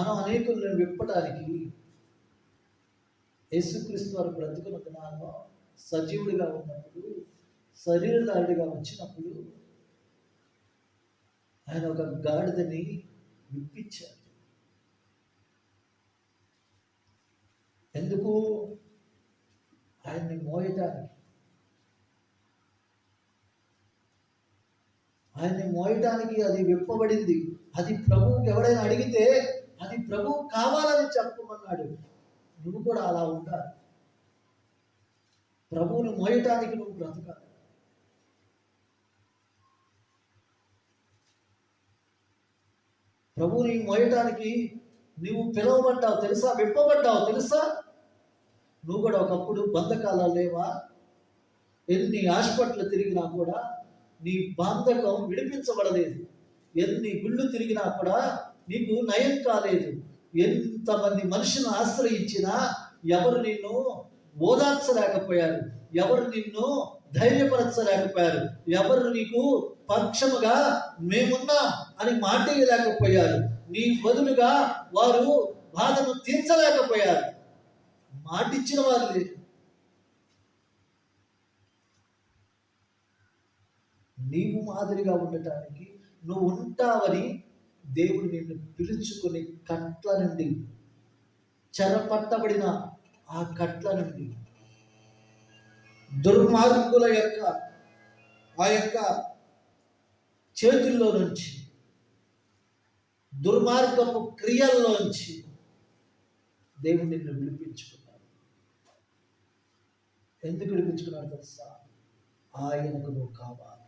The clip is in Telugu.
మనం అనేకులను విప్పడానికి యేసుక్రీస్తు వారు బ్రతుకున్న దినాల్లో సజీవుడిగా ఉన్నప్పుడు శరీరదారుడిగా వచ్చినప్పుడు ఆయన ఒక గాడిదని విప్పించారు. ఎందుకు? ఆయన్ని మోయటానికి. ఆయన్ని మోయటానికి అది విప్పబడింది. అది ప్రభువుకి ఎవడైనా అడిగితే అది ప్రభువు కావాలని చెప్పమన్నాడు. నువ్వు కూడా అలా ఉండాలి. ప్రభువును మోయటానికి నువ్వు బ్రతకాలి. ప్రభువుని మోయటానికి నువ్వు పిలవబడ్డావు తెలుసా? విప్పబడ్డావు తెలుసా? నువ్వు కూడా ఒకప్పుడు బంధకాల లేవా? ఎన్ని హాస్పిటల్ తిరిగినా కూడా నీ బంధకం విడిపించబడలేదు. ఎన్ని గుళ్ళు తిరిగినా కూడా నీకు నయం కాలేదు. ఎంతమంది మనుషులను ఆశ్రయించినా ఎవరు నిన్ను ఓదార్చలేకపోయారు? ఎవరు నిన్ను ధైర్యపరచలేకపోయారు? ఎవరు నీకు పక్షముగా మేమున్నాం అని మాటేయలేకపోయారు? నీ బదులుగా వారు బాధను తీర్చలేకపోయారు. మాటిచ్చిన వారు లేరు. నీవు మాదిరిగా ఉండటానికి నువ్వు ఉంటావని దేవుడు నిన్ను పిలుచుకొని కట్ల నుండి చెరపట్టబడిన ఆ కట్ల నుండి దుర్మార్గుల యొక్క ఆ యొక్క చేతుల్లో నుంచి దుర్మార్గపు క్రియల్లోంచి దేవుడు నిన్ను విడిపించుకున్నాడు. ఎందుకు విడిపించుకున్నాడు తెలుసా? ఆయనకు నువ్వు కావాలి.